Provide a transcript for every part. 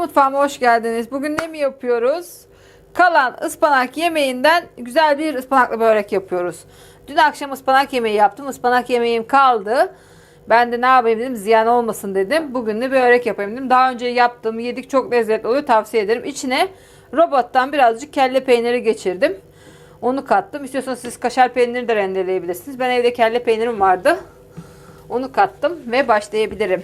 mutfağıma hoş geldiniz. Bugün ne mi yapıyoruz? Kalan ıspanak yemeğinden güzel bir ıspanaklı börek yapıyoruz. Dün akşam ıspanak yemeği yaptım. Ispanak yemeğim kaldı. Ben de ne yapayım dedim ziyan olmasın dedim. Bugün de börek yapayım dedim. Daha önce yaptım. Yedik çok lezzetli oluyor. Tavsiye ederim. İçine robottan birazcık kelle peyniri geçirdim. Onu kattım. İstiyorsanız siz kaşar peyniri de rendeleyebilirsiniz. Ben evde kelle peynirim vardı. Onu kattım ve başlayabilirim.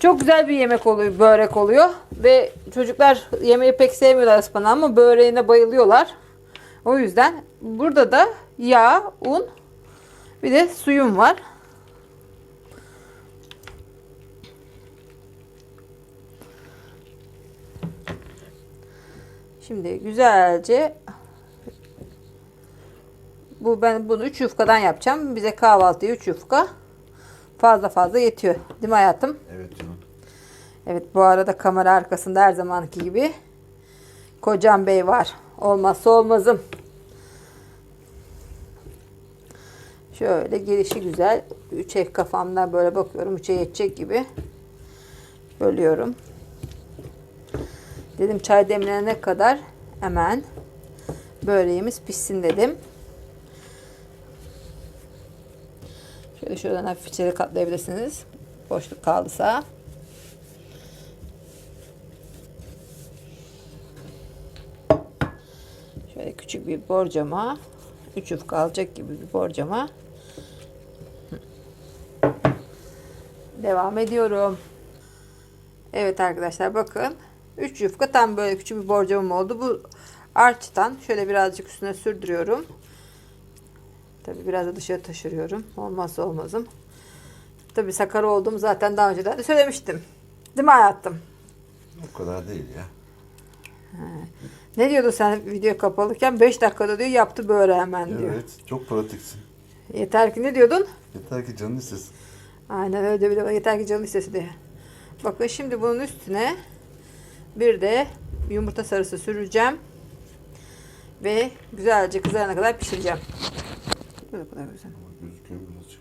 Çok güzel bir yemek oluyor, börek oluyor. Ve çocuklar yemeği pek sevmiyorlar ıspanağı ama böreğine bayılıyorlar. O yüzden burada da yağ, un bir de suyum var. Şimdi güzelce bu ben bunu 3 yufkadan yapacağım. Bize kahvaltıya 3 yufka fazla fazla yetiyor. Değil mi hayatım? Evet. Evet bu arada kamera arkasında her zamanki gibi kocam bey var. Olmazsa olmazım. Şöyle gelişi güzel. Üçe kafamdan böyle bakıyorum. Üçe yetecek gibi. Bölüyorum. Dedim çay demlenene kadar hemen böreğimiz pişsin dedim. Şöyle şuradan hafif içeri katlayabilirsiniz. Boşluk kaldıysa. Şöyle küçük bir borcama, üç yufka alacak gibi bir borcama. Devam ediyorum. Evet arkadaşlar bakın. 3 yufka tam böyle küçük bir borcamım oldu. Bu arçtan şöyle birazcık üstüne sürdürüyorum. Tabi biraz da dışarı taşırıyorum. Olmazsa olmazım. Tabi sakar olduğumu zaten daha önceden de söylemiştim. Değil mi hayatım? O kadar değil ya. Ne diyordun sen video kapalıken? 5 dakikada diyor yaptı böyle hemen diyor. Evet. Çok pratiksin. Yeter ki ne diyordun? Yeter ki canın istesin. Aynen öyle bir de yeter ki canı istesi diye. Bakın şimdi bunun üstüne bir de yumurta sarısı süreceğim. Ve güzelce kızarana kadar pişireceğim. Böyle kadar güzel. Gözüküyor birazcık.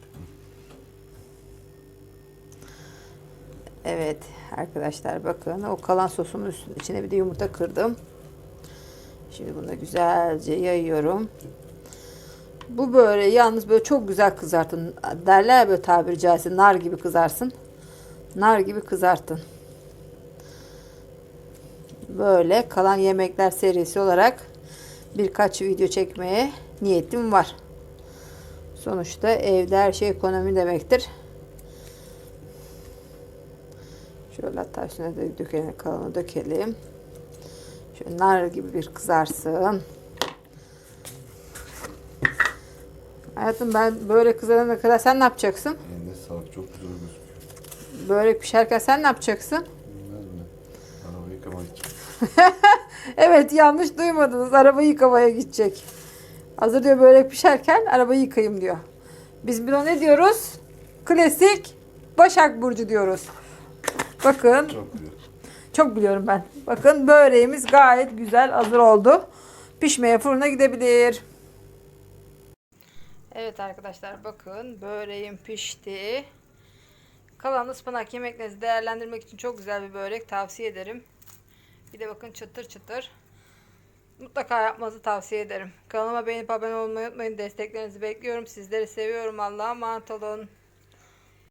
Evet arkadaşlar bakın o kalan sosumun üstüne içine bir de yumurta kırdım. Şimdi bunu güzelce yayıyorum. Bu böyle yalnız böyle çok güzel kızartın. Derler böyle tabiri caizse nar gibi kızarsın. Nar gibi kızartın. Böyle kalan yemekler serisi olarak birkaç video çekmeye niyetim var. Sonuçta evde her şey ekonomi demektir. Şöyle hatta üstüne de dökelim, kalanı dökelim. Şöyle nar gibi bir kızarsın. Hayatım ben böyle kızarana kadar sen ne yapacaksın? Eline sağlık. Çok güzel gözüküyor. Böyle pişerken sen ne yapacaksın? Bilmez mi? Arabayı yıkamaya gideceğim. Evet yanlış duymadınız. Arabayı yıkamaya gidecek. Hazır diyor böyle pişerken arabayı yıkayayım diyor. Biz buna ne diyoruz? Klasik Başak Burcu diyoruz. Bakın Çok güzel. Çok biliyorum ben. Bakın böreğimiz gayet güzel hazır oldu. Pişmeye fırına gidebilir. Evet arkadaşlar bakın böreğim pişti. Kalan ıspanak yemeklerinizi değerlendirmek için çok güzel bir börek tavsiye ederim. Bir de bakın çıtır çıtır. Mutlaka yapmanızı tavsiye ederim. Kanalıma beğenip abone olmayı unutmayın. Desteklerinizi bekliyorum. Sizleri seviyorum. Allah'a emanet olun.